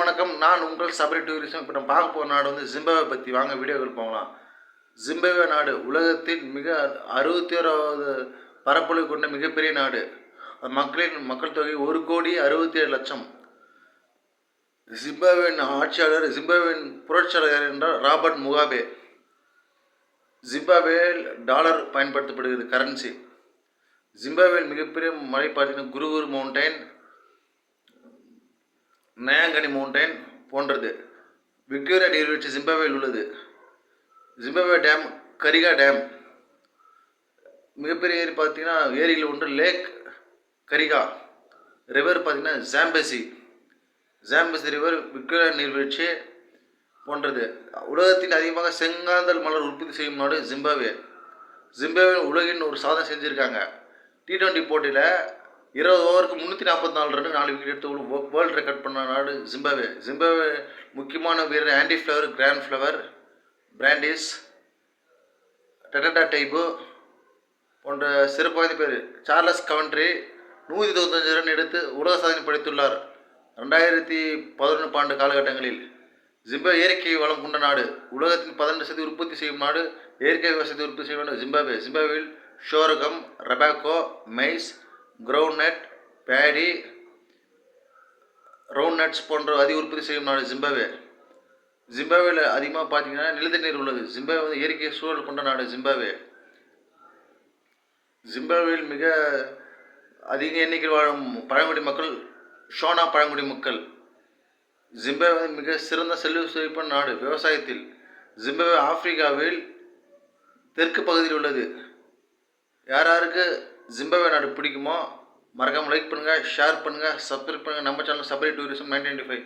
வணக்கம். நான் உங்கள் சபரி டூரிசம் இப்போ நம்ம பார்க்க போகிற நாடு வந்து ஜிம்பாவே பற்றி வாங்க வீடியோக்கள் போகலாம். ஜிம்பாவே நாடு உலகத்தின் மிக அறுபத்தி ஓராவது பரப்பளவு கொண்ட மிகப்பெரிய நாடு. மக்களின் மக்கள் தொகை ஒரு கோடி அறுபத்தி ஏழு லட்சம். ஜிம்பாவின் ஆட்சியாளர் ஜிம்பாவின் புரட்சியாளர் என்றார் என்றால் ராபர்ட் முகாபே. ஜிம்பாவேல் டாலர் பயன்படுத்தப்படுகிறது கரன்சி. ஜிம்பாவேல் மிகப்பெரிய மலை பார்த்தீங்கன்னா குருகுரு மவுண்டைன் நயாங்கனி மவுண்டைன் போன்றது. விக்டோரியா நீர்வீழ்ச்சி ஜிம்பாவேயில் உள்ளது. Zimbabwe dam Kariba dam. மிகப்பெரிய ஏரி பார்த்தீங்கன்னா ஏரியில் ஒன்று லேக் கரிகா. ரிவர் பார்த்தீங்கன்னா ஜாம்பசி. ஜாம்பசி ரிவர் விக்டோரியா நீர்வீழ்ச்சி போன்றது. உலகத்தில் அதிகமாக செங்காந்தல் மலர் உற்பத்தி செய்யும் நாடு ஜிம்பாவே ஜிம்பாவே உலகின் ஒரு சாதனை செஞ்சுருக்காங்க. டி ட்வெண்ட்டி போட்டியில் இருபது ஓவருக்கு முந்நூற்றி நாற்பத்தி நாலு ரன் நாலு விக்கெட் எடுத்து வேர்ல்டு ரெக்கார்ட் பண்ண நாடு ஜிம்பாவே ஜிம்பாவே முக்கியமான வீரர் ஆண்டி ஃப்ளவர் கிராண்ட் ஃப்ளவர் பிராண்டிஸ் டெட்டா டைபு போன்ற சிறப்பு வாய்ந்த பேர். சார்லஸ் கவன்ட்ரி நூற்றி தொண்ணூத்தஞ்சு ரன் எடுத்து உலக சாதனை படைத்துள்ளார். ரெண்டாயிரத்தி பதினொன்று ஆண்டு காலகட்டங்களில் ஜிம்பா இயற்கை வளம் கொண்ட நாடு. உலகத்தின் பதினெட்டு சதவீத உற்பத்தி செய்யும் நாடு. இயற்கை விவசாயத்தை உற்பத்தி செய்யும் நாடு Zimbabwe ஜிம்பாவில் sorghum tobacco maize ground paddy round nuts போன்ற அதிக உற்பத்தி செய்யும் நாடு ஜிம்பாவே ஜிம்பாவேல அதிகமாக பார்த்தீங்கன்னா நிலத்த நீர் உள்ளது. ஜிம்பாவே வந்து இயற்கை சூழல் கொண்ட நாடு ஜிம்பாவே ஜிம்பாவேவில் மிக அதிக எண்ணிக்கையில் வாழும் பழங்குடி மக்கள் ஷோனா பழங்குடி மக்கள். ஜிம்பாவே மிக சிறந்த செல்வ செழிப்பான நாடு விவசாயத்தில். ஜிம்பாவே ஆப்பிரிக்காவில் தெற்கு பகுதியில் உள்ளது. யார் யாருக்கு ஜிம்பாவே நாடு பிடிக்குமோ மறக்காமல் லைக் பண்ணுங்கள் ஷேர் பண்ணுங்கள் சப்ஸ்கிரைப் பண்ணுங்கள் நம்ம channel Sabari tourism nineteen five